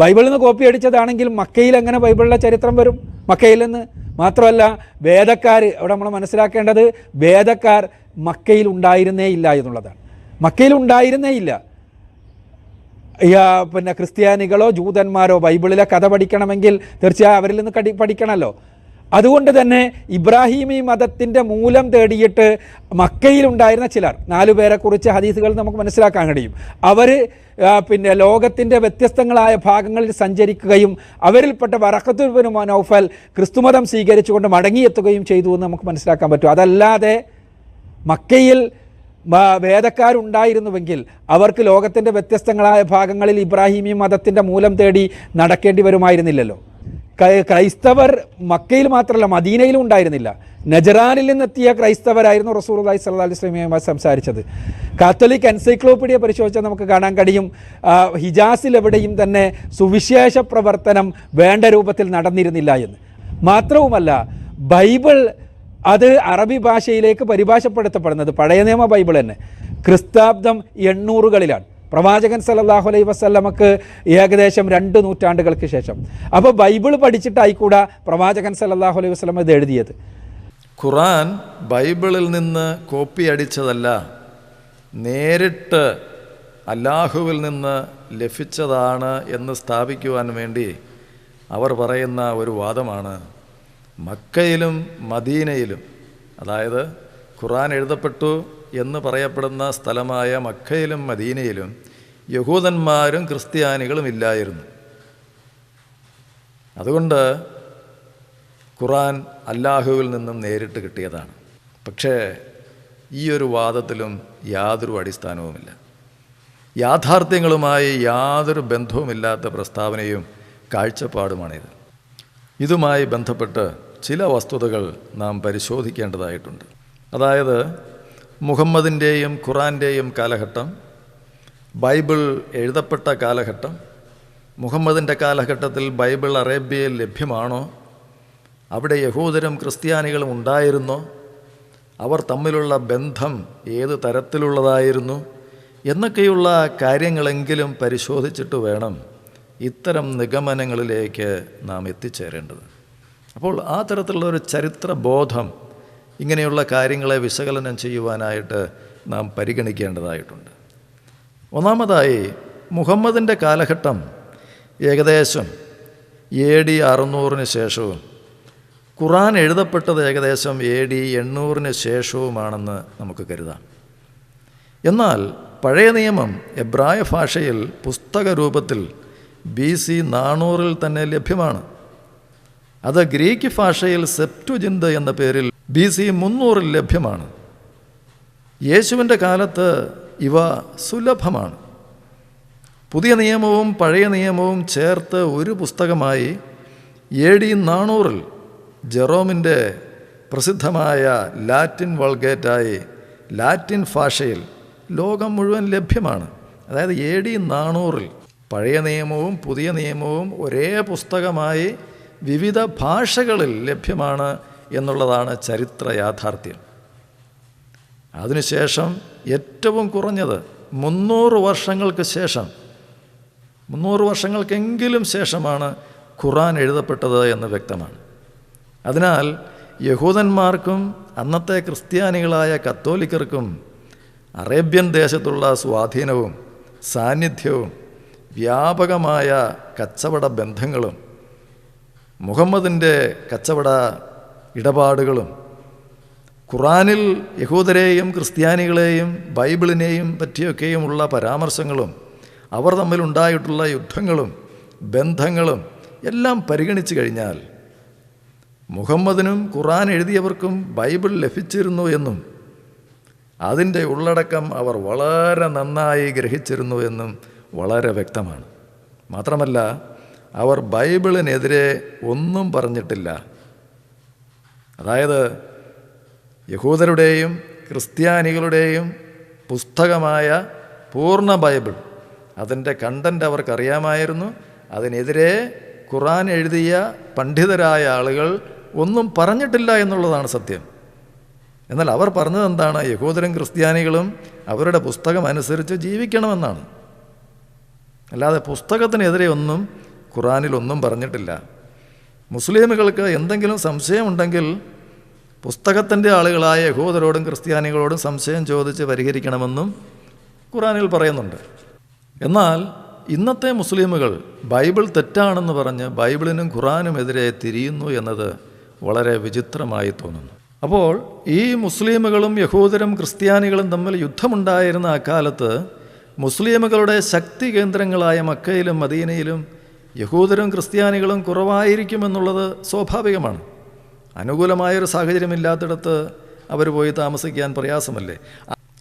ബൈബിളിൽ നിന്ന് കോപ്പി അടിച്ചതാണെങ്കിൽ മക്കയിൽ എങ്ങനെ ബൈബിളിലെ ചരിത്രം വരും? മക്കയിൽ നിന്ന്. മാത്രമല്ല വേദക്കാർ അവിടെ നമ്മൾ മനസ്സിലാക്കേണ്ടത് വേദക്കാർ മക്കയിൽ ഉണ്ടായിരുന്നേ ഇല്ല എന്നുള്ളതാണ്. മക്കയിൽ ഉണ്ടായിരുന്നേ ഇല്ല. പിന്നെ ക്രിസ്ത്യാനികളോ ജൂതന്മാരോ ബൈബിളിലെ കഥ പഠിക്കണമെങ്കിൽ തീർച്ചയായും അവരിൽ നിന്ന് കടി പഠിക്കണമല്ലോ. അതുകൊണ്ട് തന്നെ ഇബ്രാഹിമി മതത്തിന്റെ മൂലം തേടിയിട്ട് മക്കയിലുണ്ടായിരുന്ന ചിലർ നാലു പേരെക്കുറിച്ച് ഹദീസുകൾ നമുക്ക് മനസ്സിലാക്കാൻ കഴിയും. അവർ പിന്നെ ലോകത്തിന്റെ വ്യത്യസ്തങ്ങളായ ഭാഗങ്ങളിൽ സഞ്ചരിക്കുകയും അവരിൽപ്പെട്ട വറക്കത്തുബിന് മനോഫൽ ക്രിസ്തുമതം സ്വീകരിച്ചുകൊണ്ട് മടങ്ങിയെത്തുകയും ചെയ്തു എന്ന് നമുക്ക് മനസ്സിലാക്കാൻ പറ്റും. അതല്ലാതെ മക്കയിൽ വേദക്കാരുണ്ടായിരുന്നുവെങ്കിൽ അവർക്ക് ലോകത്തിന്റെ വ്യത്യസ്തങ്ങളായ ഭാഗങ്ങളിൽ ഇബ്രാഹിമി മതത്തിന്റെ മൂലം തേടി നടക്കേണ്ടി വരുമായിരുന്നില്ലല്ലോ. ക്രൈസ്തവർ മക്കയിൽ മാത്രമല്ല മദീനയിലും ഉണ്ടായിരുന്നില്ല. നജറാനിൽ നിന്നെത്തിയ ക്രൈസ്തവരായിരുന്നു റസൂൽ അള്ളഹി സല്ലാ അലൈഹി സ്വലമയുമായി സംസാരിച്ചത്. കാത്തലിക് എൻസൈക്ലോപ്പീഡിയ പരിശോധിച്ചാൽ നമുക്ക് കാണാൻ കഴിയും ഹിജാസിൽ എവിടെയും തന്നെ സുവിശേഷ പ്രവർത്തനം വേണ്ട രൂപത്തിൽ നടന്നിരുന്നില്ല എന്ന്. മാത്രവുമല്ല ബൈബിൾ അത് അറബി ഭാഷയിലേക്ക് പരിഭാഷപ്പെടുത്തപ്പെടുന്നത് പഴയ നിയമ ബൈബിൾ തന്നെ. ക്രിസ്താബ്ദം എണ്ണൂറുകളിലാണ്. പ്രവാചകൻ സല്ലല്ലാഹു അലൈ വസല്ലമക്ക് ഏകദേശം രണ്ട് നൂറ്റാണ്ടുകൾക്ക് ശേഷം. അപ്പോൾ ബൈബിൾ പഠിച്ചിട്ടായിക്കൂടാ പ്രവാചകൻ സല്ലല്ലാഹു അലൈഹി വസ്ലം ഇത് എഴുതിയത്? ഖുറാൻ ബൈബിളിൽ നിന്ന് കോപ്പി അടിച്ചതല്ല നേരിട്ട് അല്ലാഹുവിൽ നിന്ന് ലഭിച്ചതാണ് എന്ന് സ്ഥാപിക്കുവാൻ വേണ്ടി അവർ പറയുന്ന ഒരു വാദമാണ് മക്കയിലും മദീനയിലും. അതായത് ഖുറാൻ എഴുതപ്പെട്ടു എന്ന് പറയപ്പെടുന്ന സ്ഥലമായ മക്കയിലും മദീനയിലും യഹൂദന്മാരും ക്രിസ്ത്യാനികളും ഇല്ലായിരുന്നു. അതുകൊണ്ട് ഖുറാൻ അല്ലാഹുവിൽ നിന്നും നേരിട്ട് കിട്ടിയതാണ്. പക്ഷേ ഈ ഒരു വാദത്തിലും യാതൊരു അടിസ്ഥാനവുമില്ല. യാഥാർത്ഥ്യങ്ങളുമായി യാതൊരു ബന്ധവുമില്ലാത്ത പ്രസ്താവനയും കാഴ്ചപ്പാടുമാണിത്. ഇതുമായി ബന്ധപ്പെട്ട് ചില വസ്തുതകൾ നാം പരിശോധിക്കേണ്ടതായിട്ടുണ്ട്. അതായത് മുഹമ്മദിന്റെയും ഖുറാന്റെയും കാലഘട്ടം ബൈബിൾ എഴുതപ്പെട്ട കാലഘട്ടം മുഹമ്മദിന്റെ കാലഘട്ടത്തിൽ ബൈബിൾ അറേബ്യയിൽ ലഭ്യമാണോ അവിടെ യഹൂദരും ക്രിസ്ത്യാനികളും ഉണ്ടായിരുന്നോ അവർ തമ്മിലുള്ള ബന്ധം ഏത് തരത്തിലുള്ളതായിരുന്നു എന്നൊക്കെയുള്ള കാര്യങ്ങളെങ്കിലും പരിശോധിച്ചിട്ട് വേണം ഇത്തരം നിഗമനങ്ങളിലേക്ക് നാം എത്തിച്ചേരേണ്ടത്. അപ്പോൾ ആ തരത്തിലുള്ള ഒരു ചരിത്ര ബോധം ഇങ്ങനെയുള്ള കാര്യങ്ങളെ വിശകലനം ചെയ്യുവാനായിട്ട് നാം പരിഗണിക്കേണ്ടതായിട്ടുണ്ട്. ഒന്നാമതായി മുഹമ്മദിന്റെ കാലഘട്ടം ഏകദേശം എ ഡി അറുന്നൂറിന് ശേഷവും ഖുറാൻ എഴുതപ്പെട്ടത് ഏകദേശം എ ഡി എണ്ണൂറിന് ശേഷവുമാണെന്ന് നമുക്ക് കരുതാം. എന്നാൽ പഴയ നിയമം എബ്രായ ഭാഷയിൽ പുസ്തക രൂപത്തിൽ ബി സി നാനൂറിൽ തന്നെ ലഭ്യമാണ്. അത് ഗ്രീക്ക് ഭാഷയിൽ സെപ്റ്റുജിന്ത് എന്ന പേരിൽ ബി സി മുന്നൂറിൽ ലഭ്യമാണ്. യേശുവിന്റെ കാലത്ത് ഇവ സുലഭമാണ്. പുതിയ നിയമവും പഴയ നിയമവും ചേർത്ത് ഒരു പുസ്തകമായി എ ഡി നാണൂറിൽ ജെറോമിന്റെ പ്രസിദ്ധമായ ലാറ്റിൻ വൾഗേറ്റായി ലാറ്റിൻ ഭാഷയിൽ ലോകം മുഴുവൻ ലഭ്യമാണ്. അതായത് എ ഡി നാണൂറിൽ പഴയ നിയമവും പുതിയ നിയമവും ഒരേ പുസ്തകമായി വിവിധ ഭാഷകളിൽ ലഭ്യമാണ്. എന്നുള്ളതാണ് ചരിത്ര യാഥാർത്ഥ്യം. അതിനുശേഷം ഏറ്റവും കുറഞ്ഞത് മുന്നൂറ് വർഷങ്ങൾക്ക് ശേഷം മുന്നൂറ് വർഷങ്ങൾക്കെങ്കിലും ശേഷമാണ് ഖുറാൻ എഴുതപ്പെട്ടത് എന്ന് വ്യക്തമാണ്. അതിനാൽ യഹൂദന്മാർക്കും അന്നത്തെ ക്രിസ്ത്യാനികളായ കത്തോലിക്കർക്കും അറേബ്യൻ ദേശത്തുള്ള സ്വാധീനവും സാന്നിധ്യവും വ്യാപകമായ കച്ചവട ബന്ധങ്ങളും മുഹമ്മദിന്റെ കച്ചവട ഇടപാടുകളും. ഖുറാനിൽ യഹൂദരെയും ക്രിസ്ത്യാനികളെയും ബൈബിളിനെയും പറ്റിയൊക്കെയുമുള്ള പരാമർശങ്ങളും അവർ തമ്മിലുണ്ടായിട്ടുള്ള യുദ്ധങ്ങളും ബന്ധങ്ങളും എല്ലാം പരിഗണിച്ചു കഴിഞ്ഞാൽ മുഹമ്മദിനും ഖുറാൻ എഴുതിയവർക്കും ബൈബിൾ ലഭിച്ചിരുന്നു എന്നും അതിന്റെ ഉള്ളടക്കം അവർ വളരെ നന്നായി ഗ്രഹിച്ചിരുന്നു എന്നും വളരെ വ്യക്തമാണ്. മാത്രമല്ല അവർ ബൈബിളിനെതിരെ ഒന്നും പറഞ്ഞിട്ടില്ല. അതായത് യഹൂദരുടെയും ക്രിസ്ത്യാനികളുടെയും പുസ്തകമായ പൂർണ ബൈബിൾ അതിന്റെ കണ്ടന്റ് അവർക്കറിയാമായിരുന്നു. അതിനെതിരെ ഖുറാൻ എഴുതിയ പണ്ഡിതരായ ആളുകൾ ഒന്നും പറഞ്ഞിട്ടില്ല എന്നുള്ളതാണ് സത്യം. എന്നാൽ അവർ പറഞ്ഞത് എന്താണ്? യഹൂദരും ക്രിസ്ത്യാനികളും അവരുടെ പുസ്തകം അനുസരിച്ച് ജീവിക്കണമെന്നാണ്. അല്ലാതെ പുസ്തകത്തിനെതിരെ ഒന്നും ഖുറാനിലൊന്നും പറഞ്ഞിട്ടില്ല. മുസ്ലിമുകൾക്ക് എന്തെങ്കിലും സംശയമുണ്ടെങ്കിൽ പുസ്തകത്തിന്റെ ആളുകളായ യഹൂദരോടും ക്രിസ്ത്യാനികളോടും സംശയം ചോദിച്ച് പരിഹരിക്കണമെന്നും ഖുറാനിൽ പറയുന്നുണ്ട്. എന്നാൽ ഇന്നത്തെ മുസ്ലിമുകൾ ബൈബിൾ തെറ്റാണെന്ന് പറഞ്ഞ് ബൈബിളിനും ഖുറാനുമെതിരെ തിരിയുന്നു എന്നത് വളരെ വിചിത്രമായി തോന്നുന്നു. അപ്പോൾ ഈ മുസ്ലിമുകളും യഹൂദരും ക്രിസ്ത്യാനികളും തമ്മിൽ യുദ്ധമുണ്ടായിരുന്ന അക്കാലത്ത് മുസ്ലിമുകളുടെ ശക്തി കേന്ദ്രങ്ങളായ മക്കയിലും മദീനയിലും യഹൂദരും ക്രിസ്ത്യാനികളും കുറവായിരിക്കുമെന്നുള്ളത് സ്വാഭാവികമാണ്. അനുകൂലമായൊരു സാഹചര്യമില്ലാത്തിടത്ത് അവർ പോയി താമസിക്കാൻ പ്രയാസമല്ലേ?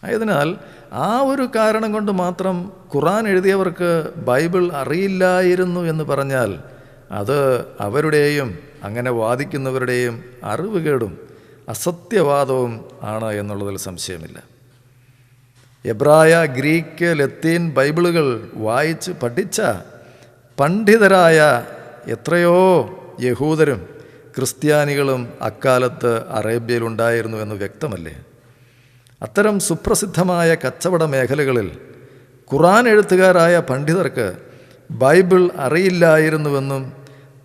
ആയതിനാൽ ആ ഒരു കാരണം കൊണ്ട് മാത്രം ഖുറാൻ എഴുതിയവർക്ക് ബൈബിൾ അറിയില്ലായിരുന്നു എന്ന് പറഞ്ഞാൽ അത് അവരുടെയും അങ്ങനെ വാദിക്കുന്നവരുടെയും അറിവുകേടും അസത്യവാദവും ആണ് എന്നുള്ളതിൽ സംശയമില്ല. എബ്രായ ഗ്രീക്ക് ലത്തീൻ ബൈബിളുകൾ വായിച്ച് പഠിച്ച പണ്ഡിതരായ എത്രയോ യഹൂദരും ക്രിസ്ത്യാനികളും അക്കാലത്ത് അറേബ്യയിലുണ്ടായിരുന്നു എന്ന് വ്യക്തമല്ലേ? അത്തരം സുപ്രസിദ്ധമായ കച്ചവട മേഖലകളിൽ ഖുറാൻ എഴുത്തുകാരായ പണ്ഡിതർക്ക് ബൈബിൾ അറിയില്ലായിരുന്നുവെന്നും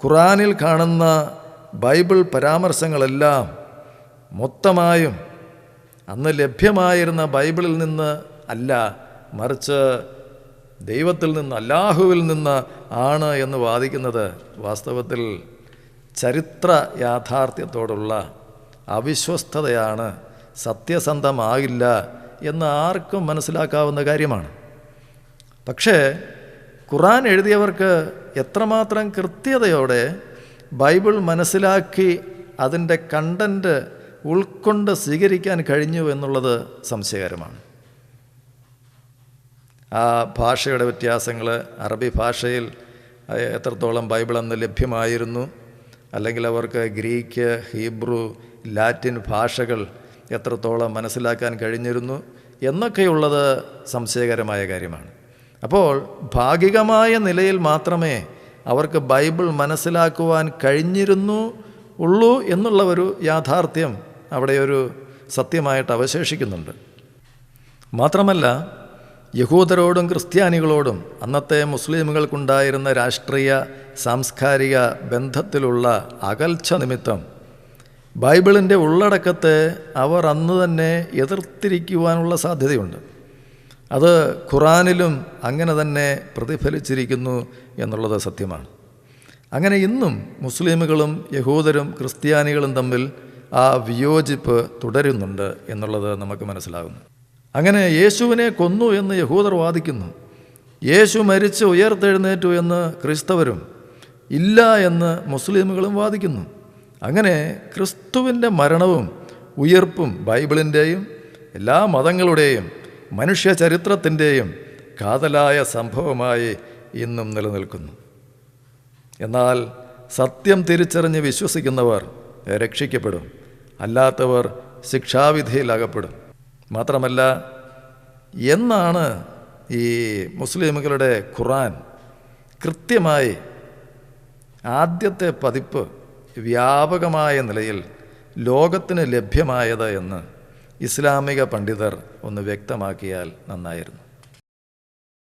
ഖുറാനിൽ കാണുന്ന ബൈബിൾ പരാമർശങ്ങളെല്ലാം മൊത്തമായും അന്ന് ലഭ്യമായിരുന്ന ബൈബിളിൽ നിന്ന് അല്ല മറിച്ച് ദൈവത്തിൽ നിന്ന് അല്ലാഹുവിൽ നിന്ന് ആണ് എന്ന് വാദിക്കുന്നത് വാസ്തവത്തിൽ ചരിത്ര യാഥാർത്ഥ്യത്തോടുള്ള അവിശ്വസ്തതയാണ്. സത്യസന്ധമാകില്ല എന്ന് ആർക്കും മനസ്സിലാക്കാവുന്ന കാര്യമാണ്. പക്ഷേ ഖുറാൻ എഴുതിയവർക്ക് എത്രമാത്രം കൃത്യതയോടെ ബൈബിൾ മനസ്സിലാക്കി അതിന്റെ കണ്ടന്റ് ഉൾക്കൊണ്ട് സ്വീകരിക്കാൻ കഴിഞ്ഞു എന്നുള്ളത് സംശയകരമാണ്. ആ ഭാഷയുടെ വ്യത്യാസങ്ങൾ അറബി ഭാഷയിൽ എത്രത്തോളം ബൈബിൾ അന്ന് ലഭ്യമായിരുന്നു അല്ലെങ്കിൽ അവർക്ക് ഗ്രീക്ക് ഹീബ്രു ലാറ്റിൻ ഭാഷകൾ എത്രത്തോളം മനസ്സിലാക്കാൻ കഴിഞ്ഞിരുന്നു എന്നൊക്കെയുള്ളത് സംശയകരമായ കാര്യമാണ്. അപ്പോൾ ഭാഗികമായ നിലയിൽ മാത്രമേ അവർക്ക് ബൈബിൾ മനസ്സിലാക്കുവാൻ കഴിഞ്ഞിരുന്നു ഉള്ളൂ എന്നുള്ള ഒരു യാഥാർത്ഥ്യം അവിടെ ഒരു സത്യമായിട്ട് അവശേഷിക്കുന്നുണ്ട്. മാത്രമല്ല യഹൂദരോടും ക്രിസ്ത്യാനികളോടും അന്നത്തെ മുസ്ലിമുകൾക്കുണ്ടായിരുന്ന രാഷ്ട്രീയ സാംസ്കാരിക ബന്ധത്തിലുള്ള അകൽച്ച നിമിത്തം ബൈബിളിന്റെ ഉള്ളടക്കത്തെ അവർ അന്ന് തന്നെ എതിർത്തിരിക്കുവാനുള്ള സാധ്യതയുണ്ട്. അത് ഖുറാനിലും അങ്ങനെ തന്നെ പ്രതിഫലിച്ചിരിക്കുന്നു എന്നുള്ളത് സത്യമാണ്. അങ്ങനെ ഇന്നും മുസ്ലിമുകളും യഹൂദരും ക്രിസ്ത്യാനികളും തമ്മിൽ ആ വിയോജിപ്പ് തുടരുന്നുണ്ട് എന്നുള്ളത് നമുക്ക് മനസ്സിലാകുന്നു. അങ്ങനെ യേശുവിനെ കൊന്നു എന്ന് യഹൂദർ വാദിക്കുന്നു. യേശു മരിച്ച് ഉയർത്തെഴുന്നേറ്റു എന്ന് ക്രിസ്തവരും ഇല്ല എന്ന് മുസ്ലിമുകളും വാദിക്കുന്നു. അങ്ങനെ ക്രിസ്തുവിന്റെ മരണവും ഉയർപ്പും ബൈബിളിന്റെയും എല്ലാ മതങ്ങളുടെയും മനുഷ്യ ചരിത്രത്തിന്റെയും കാതലായ സംഭവമായി ഇന്നും നിലനിൽക്കുന്നു. എന്നാൽ സത്യം തിരിച്ചറിഞ്ഞ് വിശ്വസിക്കുന്നവർ രക്ഷിക്കപ്പെടും. അല്ലാത്തവർ ശിക്ഷാവിധിയിലകപ്പെടും. മാത്രമല്ല എന്നാണ് ഈ മുസ്ലിമുകളുടെ ഖുറാൻ കൃത്യമായി ആദ്യത്തെ പതിപ്പ് വ്യാപകമായ നിലയിൽ ലോകത്തിന് ലഭ്യമായത് എന്ന് ഇസ്ലാമിക പണ്ഡിതർ ഒന്ന് വ്യക്തമാക്കിയാൽ നന്നായിരുന്നു.